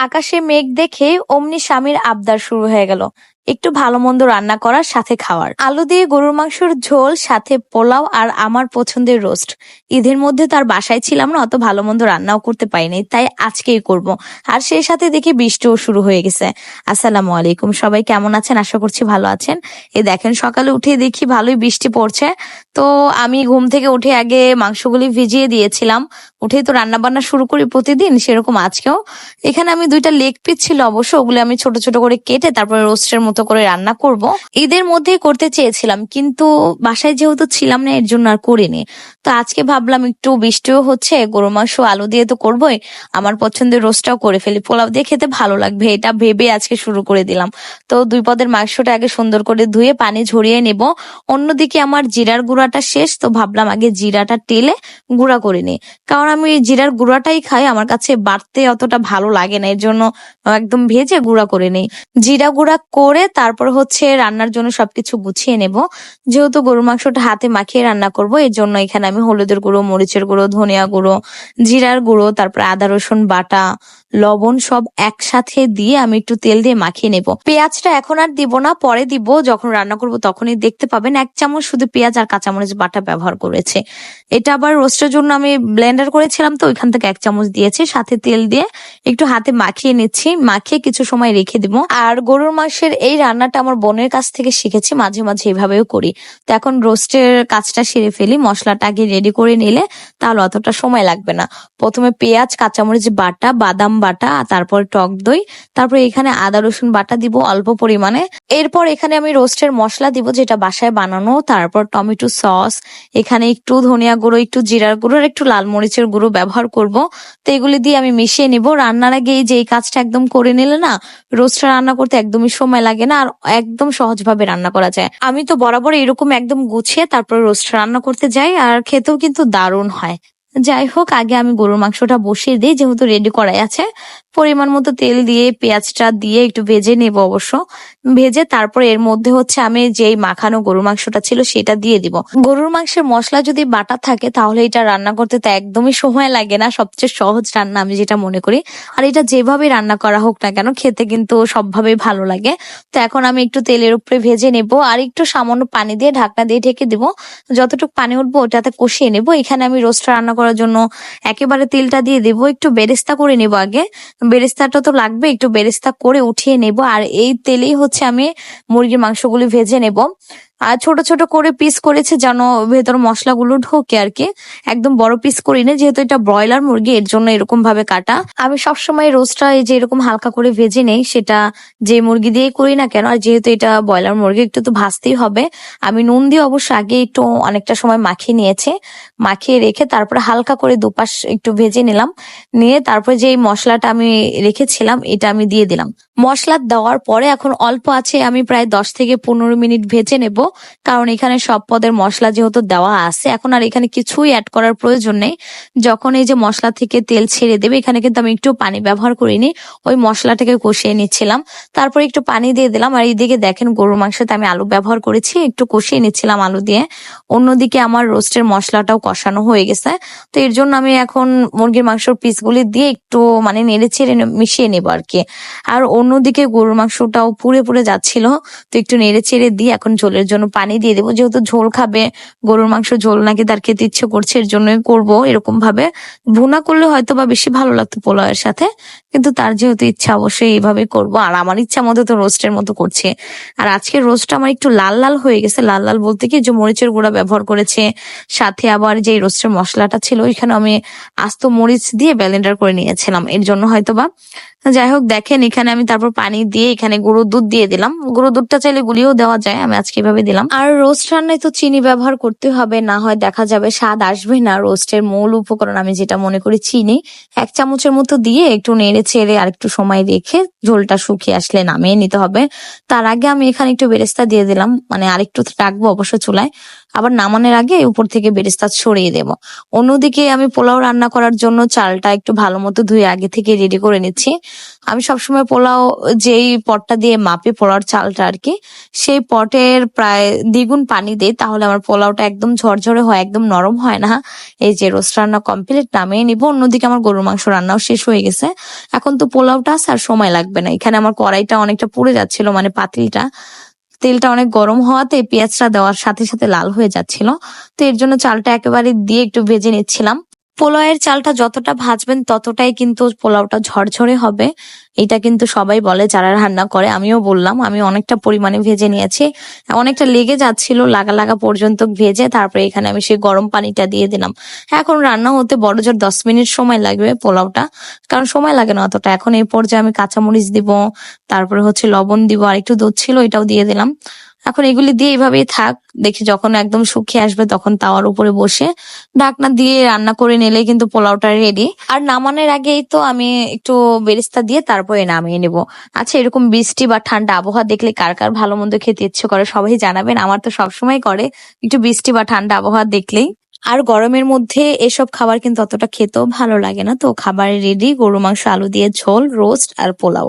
আকাশে মেঘ দেখে অমনি স্বামীর আবদার শুরু হয়ে গেল। একটু ভালো মন্দ রান্না করার সাথে খাওয়ার। আলু দিয়ে গরুর মাংসের ঝোল, সাথে পোলাও আর আমার পছন্দের রোস্ট। ঈদের মধ্যে তার বাসায় ছিলাম না, অত ভালো মন্দ রান্নাও করতে পারিনি, তাই আজকেই করব। আর সেই সাথে দেখি বৃষ্টিও শুরু হয়ে গেছে। আসসালামু আলাইকুম, সবাই কেমন আছেন? আশা করছি ভালো আছেন। এই দেখেন, সকালে উঠে দেখি ভালোই বৃষ্টি পড়ছে। তো আমি ঘুম থেকে উঠে আগে মাংসগুলি ভিজিয়ে দিয়েছিলাম। উঠেই তো রান্না বান্না শুরু করি প্রতিদিন, সেরকম আজকেও। এখানে আমি দুইটা লেগ পিস ছিল অবশ্য, ওগুলো আমি ছোট ছোট করে কেটে তারপরে রোস্টের মতো করে রান্না করব। ঈদের মধ্যেই করতে চেয়েছিলাম, কিন্তু বাসায় যেহেতু ছিলাম না, এর জন্য আর করিনি। তো আজকে ভাবলাম একটু বৃষ্টিও হচ্ছে, গরু মাংস, আলু দিয়ে তো করবোই। আমার পছন্দের রোস্টটাও করে ফেলি। পোলাও দিয়ে খেতে ভালো লাগবে, এটা ভেবে আজকে শুরু করে দিলাম। তো দুই পদের মাংসটা আগে সুন্দর করে ধুয়ে পানি ঝরিয়ে নেব। অন্যদিকে আমার জিরার গুঁড়াটা শেষ, তো ভাবলাম আগে জিরাটা টেলে গুঁড়া করে নিই। কারণ আমি জিরার গুঁড়াটাই খাই, আমার কাছে বাড়তে অতটা ভালো লাগে না, এর জন্য একদম ভেজে গুঁড়া করে নেই। জিরা গুঁড়া করে তারপর হচ্ছে রান্নার জন্য সবকিছু গুছিয়ে নেব। যেহেতু গরুর মাংসটা হাতে মাখিয়ে রান্না করব এর জন্য এখানে আমি হলুদের গুঁড়ো, মরিচের গুঁড়ো, ধনিয়া গুঁড়ো, জিরার গুঁড়ো, তারপর আদা, রসুন, বাটা, লবণ সব একসাথে দিয়ে আমি একটু তেল দিয়ে মাখিয়ে নেব। পেঁয়াজটা এখন আর দিব না, পরে দিব, যখন রান্না করব তখনই দেখতে পাবেন এক চামচ শুধু পেঁয়াজ আর কাঁচামরিচ বাটা ব্যবহার করেছে। এটা আবার রোস্টের জন্য আমি ব্লেন্ডার করেছিলাম তো, ওইখান থেকে এক চামচ দিয়েছি, সাথে তেল দিয়ে একটু হাতে মাখিয়ে নিচ্ছি, মাখিয়ে কিছু সময় রেখে দিব। আর গরুর মাংসের এই রান্নাটা আমার বোনের কাছ থেকে শিখেছি, মাঝে মাঝে এইভাবেও করি। তো এখন রোস্টের কাজটা সেরে ফেলি, মশলাটা আগে রেডি করে নিলে তাহলে অতটা সময় লাগবে না। প্রথমে পেঁয়াজ, কাঁচামরিচ বাটা, বাদাম বাটা, তারপর টক দই, তারপর এখানে আদা, রসুন বাটা দিব অল্প পরিমাণে। এরপর এখানে আমি রোস্টের মশলা দিব যেটা বাসায় বানানো, তারপর টমেটো সস, এখানে একটু ধনিয়া গুঁড়ো, একটু জিরার গুঁড়ো আর একটু লাল মরিচের গুঁড়ো ব্যবহার করব। তো এগুলি দিয়ে আমি মিশিয়ে নিব। রান্নার আগে এই যে এই কাজটা একদম করে নিলে না, রোস্টটা রান্না করতে একদমই সময় লাগে না, আর একদম সহজভাবে রান্না করা যায়। আমি তো বরাবর এরকম একদম গুছিয়ে তারপর রোস্ট রান্না করতে যাই, আর খেতেও কিন্তু দারুণ হয়। যাই হোক, আগে আমি গরুর মাংসটা বসিয়ে দিই, যেহেতু রেডি করাই আছে। পরিমাণ মতো তেল দিয়ে, পেঁয়াজটা দিয়ে একটু ভেজে নেব অবশ্য। ভেজে তারপর এর মধ্যে হচ্ছে আমি যেই মাখানো গরুর মাংসটা ছিল সেটা দিয়ে দিব। গরুর মাংসের মশলা যদি বাটা থাকে তাহলে এটা রান্না করতে তো একদমই সময় লাগে না, সবচেয়ে সহজ রান্না আমি যেটা মনে করি। আর এটা যেভাবে রান্না করা হোক না কেন খেতে কিন্তু সবভাবেই ভালো লাগে। তো এখন আমি একটু তেলের উপরে ভেজে নেব আর একটু সামান্য পানি দিয়ে ঢাকনা দিয়ে ঢেকে দিব। যতটুকু পানি উঠবো ওটাতে কষিয়ে নেব। এখানে আমি রোস্ট রান্না করার জন্য একেবারে তেলটা দিয়ে দেবো। একটু বেরেস্তা করে নেব আগে। বেরেস্তাটা তো লাগবে, একটু বেরেস্তা করে উঠিয়ে নেব। আর এই তেলেই হচ্ছে আমি মুরগির মাংসগুলি ভেজে নেব। আর ছোট ছোট করে পিস করেছে যেন ভেতর মশলাগুলো ঢোকে আর কি। একদম বড় পিস করি না যেহেতু এটা ব্রয়লার মুরগি, এর জন্য এরকম ভাবে কাটা। আমি সবসময় রোস্টটা যে এরকম হালকা করে ভেজে নেই, সেটা যে মুরগি দিয়ে করি না কেন, আর যেহেতু এটা ব্রয়লার মুরগি, একটু তো ভাজতেই হবে। আমি নুন দিয়ে অবশ্য আগে একটু অনেকটা সময় মাখিয়ে নিয়েছে। মাখিয়ে রেখে তারপরে হালকা করে দুপাশ একটু ভেজে নিলাম। নিয়ে তারপরে যে মশলাটা আমি রেখেছিলাম, এটা আমি দিয়ে দিলাম। মশলা দেওয়ার পরে এখন অল্প আছে, আমি প্রায় দশ থেকে পনেরো মিনিট ভেজে নেব। কারণ এখানে সব পদের মশলা যেহেতু দেওয়া আছে, এখন আর এখানে কিছুই অ্যাড করার প্রয়োজন নেই। যখন এই যে মশলা থেকে তেল ছেড়ে দেবে, এখানে কিন্তু আমি একটু পানি ব্যবহার করিনি, ওই মশলাটাকে কষিয়ে নিচ্ছিলাম। তারপর একটু পানি দিয়ে দিলাম, আর এইদিকে দেখেন গরুর মাংসতে আমি আলু ব্যবহার করেছি, একটু কষিয়ে নিচ্ছিলাম আলু দিয়ে। অন্যদিকে আমার রোস্টের মশলাটাও কষানো হয়ে গেছে। তো এর জন্য আমি এখন মুরগির মাংসর পিসগুলি দিয়ে একটু মানে নেড়ে ছেড়ে মিশিয়ে নেব আর কি। আর অন্যদিকে গরুর মাংসটাও পুড়ে পুড়ে যাচ্ছিল, তো একটু নেড়ে চেড়ে দিয়ে এখন ঝোলের জন্য পানি দিয়ে দেবো। যেহেতু ঝোল খাবে, গরুর মাংস ঝোল নাকি তার খেতে ইচ্ছে করছে, এর জন্যই করব এরকম ভাবে ভুনা করলে হয়তো বা বেশি ভালো লাগতো পোলাওয়ের সাথে। কিন্তু তার যেহেতু ইচ্ছা অবশ্যই এইভাবে করব। আর আমার ইচ্ছা মতো তো রোস্টের মতো করছে। আর আজকে রোস্টটা আমার একটু লাল লাল হয়ে গেছে। লাল লাল বলতে কি যে মরিচের গুঁড়া ব্যবহার করেছে, সাথে আবার যে রোস্টের মশলাটা ছিল ওইখানে আমি আস্ত মরিচ দিয়ে ব্যালেন্ডার করে নিয়েছিলাম। এর জন্য হয়তো বা যাই হোক, দেখেন, এখানে আমি তারপর পানি দিয়ে এখানে গরুর দুধ দিয়ে দিলাম। গরুর দুধটা চাইলে গুলিয়েও দেওয়া যায়, আমি আজকে এভাবে দিলাম। আর রোস্ট রান্নায় তো চিনি ব্যবহার করতে হবে, না হয় দেখা যাবে স্বাদ আসবে না। রোস্টের মূল উপকরণ, আমি যেটা মনে করি, চিনি। এক চামচের মতো দিয়ে একটু নেড়ে ছেড়ে আর একটু সময় রেখে ঝোলটা শুকিয়ে আসলে নামিয়ে নিতে হবে। তার আগে আমি এখানে একটু বেরেস্তা দিয়ে দিলাম মানে আরেকটু রাখব অবশ্য চুলায়। আবার নামানোর আগে উপর থেকে বেরেস্তা ছড়িয়ে দেব। অন্যদিকে আমি পোলাও রান্না করার জন্য চালটা একটু ভালো মতো ধুয়ে আগে থেকে রেডি করে নিচ্ছি। আমি সবসময় পোলাও যেই পটটা দিয়ে মাপি পোলাওর চালটা আর কি, সেই পটের প্রায় দ্বিগুণ পানি দেই, তাহলে আমার পোলাওটা একদম ঝরঝরে হয়, একদম নরম হয় না। এই যে রোস্ট রান্না কমপ্লিট নামিয়ে নিব। অন্যদিকে আমার গরুর মাংস রান্নাও শেষ হয়ে গেছে। এখন তো পোলাওটা আর সময় লাগবে না। এখানে আমার কড়াইটা অনেকটা পুড়ে যাচ্ছিল মানে পাতিলটা। তেলটা অনেক গরম হওয়াতে পেঁয়াজটা দেওয়ার সাথে সাথে লাল হয়ে যাচ্ছিল। তো এর জন্য চালটা একেবারে দিয়ে একটু ভেজে নিচ্ছিলাম। পোলাওয়ের চালটা যতটা ভাজবেন ততটাই কিন্তু পোলাওটা ঝরঝরে হবে। এটা কিন্তু সবাই বলে, যারা রান্না করে, আমিও বললাম, আমি অনেকটা পরিমাণে ভেজে নিয়েছি। অনেকটা লেগে যাচ্ছিল, লাগা লাগা পর্যন্ত ভেজে তারপরে এখানে আমি সেই গরম পানিটা দিয়ে দিলাম। এখন রান্না হতে বড় জোর দশ মিনিট সময় লাগবে পোলাওটা, কারণ সময় লাগে না অতটা। এখন এই পর্যায়ে আমি কাঁচামরিচ দিব, তারপরে হচ্ছে লবণ দিব, আর একটু দুধ ছিল এটাও দিয়ে দিলাম। এখন এগুলি দিয়ে এইভাবেই থাক। দেখি যখন একদম শুকিয়ে আসবে তখন তাওয়ার উপরে বসে ঢাকনা দিয়ে রান্না করে নিলে কিন্তু পোলাওটা রেডি আর নামানোর আগেই তো আমি একটু বেরিস্তা দিয়ে তারপরে নামিয়ে নেব। আচ্ছা এরকম বৃষ্টি বা ঠান্ডা আবহাওয়া দেখলে কার কার ভালো মন্দ খেতে ইচ্ছে করে সবাই জানাবেন। আমার তো সবসময় করে একটু বৃষ্টি বা ঠান্ডা আবহাওয়া দেখলেই। আর গরমের মধ্যে এসব খাবার কিন্তু অতটা খেতেও ভালো লাগে না। তো খাবার রেডি গরু মাংস, আলু দিয়ে ঝোল রোস্ট আর পোলাও।